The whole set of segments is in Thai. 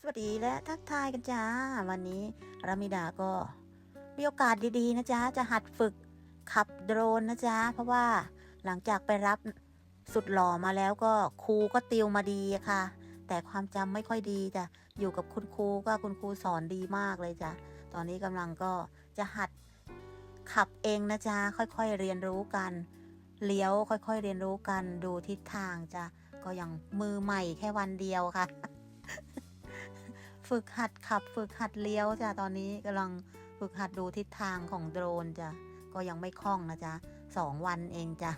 สวัสดีและทักทายกันจ้า วันนี้รามิดาก็มีโอกาสดีๆนะจ๊ะจะหัดฝึกขับโดรนนะจ๊ะเพราะว่าหลังจากไปรับสุดหล่อมาแล้วก็ครูก็ติวมาดีค่ะ แต่ความจำไม่ค่อยดีจ้ะอยู่กับคุณครูก็คุณครูสอนดีมากเลยจ้ะตอนนี้กำลังก็จะหัดขับเองนะจ๊ะค่อยๆเรียนรู้กันเลี้ยวค่อยๆเรียนรู้กันดูทิศทางจ้ะก็ยังมือใหม่แค่วันเดียวค่ะ ฝึกหัดขับ ฝึกหัดเลี้ยวจ้ะตอนนี้กำลังฝึกหัดดูทิศทางของโดรนจ้ะก็ยังไม่คล่องนะจ๊ะสองวันเองจ้ะ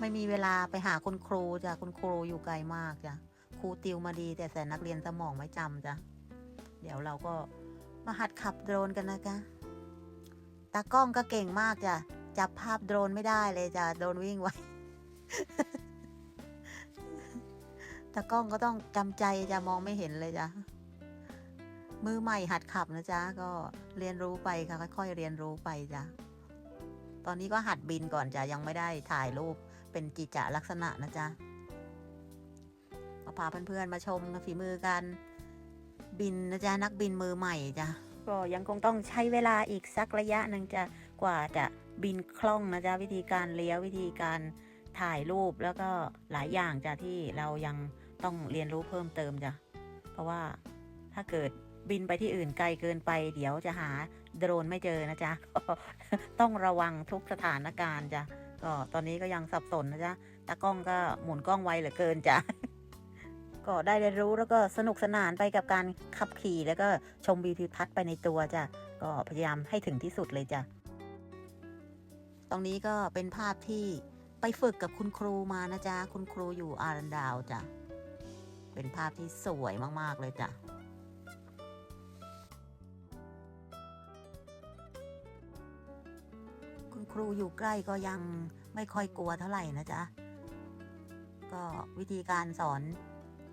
ไม่มีเวลาไปหาคุณครูจ้ะคุณครูอยู่ไกลมากจ้ะครูติวมาดีแต่แต่นักเรียนสมองไม่จำจ้ะเดี๋ยวเราก็มาหัดขับโดรนกันนะจ๊ะตากล้องก็เก่งมากจ้ะจับภาพโดรนไม่ได้เลยจ้ะโดรนวิ่งไวตากล้องก็ต้องจำใจจะมองไม่เห็นเลยจ้ะ มือใหม่หัดขับนะจ๊ะก็เรียนรู้ไปค่ะ ค่อยๆเรียนรู้ไปจ้ะตอนนี้ก็หัดบินก่อนจ้ะยังไม่ได้ถ่ายรูปเป็นกิจลักษณะนะจ๊ะก็พาเพื่อนๆมาชมฝีมือการบินนะจ๊ะนักบินมือใหม่จ้ะก็ยังคงต้องใช้เวลาอีกสักระยะหนึ่งจะกว่าจะบินคล่องนะจ๊ะวิธีการเลี้ยววิธีการถ่ายรูปแล้วก็หลายอย่างจ้ะที่เรายังต้องเรียนรู้เพิ่มเติมจ้ะเพราะว่าถ้าเกิด บินไปที่อื่นไกลเกินไป เดี๋ยวจะหาโดรนไม่เจอนะจ๊ะ ต้องระวังทุกสถานการณ์จ้ะก็ตอนนี้ก็ยังสับสนนะจ๊ะตากล้องก็หมุนกล้องไวเหลือเกินจ้ะก็ได้เรียนรู้แล้วก็สนุกสนานไปกับการขับขี่แล้วก็ชมวิวทิวทัศน์ไปในตัวจ้ะก็พยายามให้ถึงที่สุดเลยจ้ะตรงนี้ก็เป็นภาพที่ไปฝึกกับคุณครูมานะจ๊ะ คุณครูอยู่อารันดาวจ้ะ เป็นภาพที่สวยมาก ๆ เลยจ้ะ ครูอยู่ใกล้ก็ยังไม่ค่อยกลัวเท่าไหร่นะจ๊ะ ก็วิธีการสอน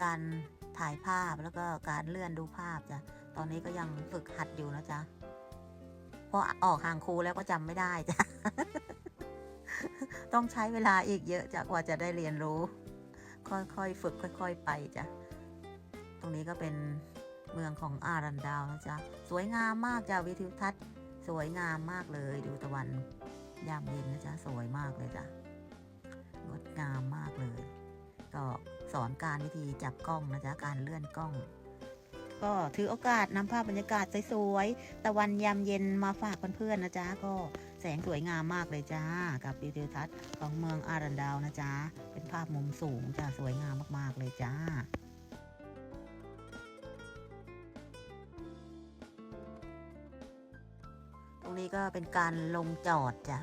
การถ่ายภาพแล้วก็การเลื่อนดูภาพจ้ะ ตอนนี้ก็ยังฝึกหัดอยู่นะจ๊ะเพราะออกห่างครูแล้วก็จำไม่ได้จ้ะ ต้องใช้เวลาอีกเยอะจ้ะกว่าจะได้เรียนรู้ ค่อยๆฝึกค่อย ๆ ไปจ้ะ ตรงนี้ก็เป็นเมืองของอารันดาวนะจ๊ะ สวยงามมากจ้ะวิวทิวทัศน์สวยงามมากเลยดูตะวัน ยามเย็นนะจ๊ะสวยมากเลยจ้ะงดงามมากเลย ก็สอนการวิธีจับกล้องนะจ๊ะการเลื่อนกล้อง ก็ถือโอกาสนำภาพบรรยากาศสวยๆตะวันยามเย็นมาฝากเพื่อนๆนะจ๊ะก็แสงสวยงามมากเลยจ้า กับวิวทิวทัศน์ของเมืองอารันดาวนะจ๊ะเป็นภาพมุมสูงจ้ะสวยงามมากๆเลยจ้า นี้ก็เป็นการลงจอดจ้ะ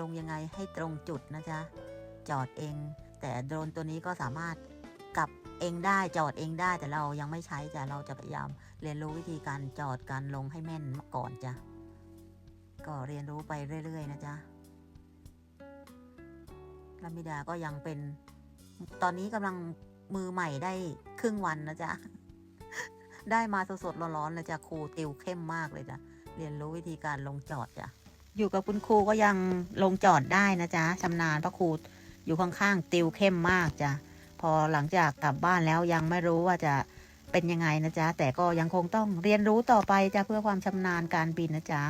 ลงยังไงให้ตรงจุดนะจ๊ะจอดเอง แต่โดรนตัวนี้ก็สามารถกลับเองได้จอดเองได้แต่เรายังไม่ใช้จ้ะเราจะพยายามเรียนรู้วิธีการจอดการลงให้แม่นมาก่อนจ้ะก็เรียนรู้ไปเรื่อย ๆ นะจ๊ะลามิดาก็ยังเป็น ตอนนี้กำลังมือใหม่ได้ครึ่งวันนะจ๊ะ ได้มาสดๆร้อนๆเลยจ้ะครูติวเข้มมากเลยจ้ะ เรียนรู้วิธีการลงจอดจ้ะอยู่กับคุณครูก็ยังลงจอดได้นะจ๊ะชำนาญเพราะครูอยู่ข้างๆติวเข้มมากจ้ะพอหลังจากกลับบ้านแล้วยังไม่รู้ว่าจะเป็นยังไงนะจ๊ะแต่ก็ยังคงต้องเรียนรู้ต่อไปจ้ะเพื่อความชำนาญการบินนะจ๊ะ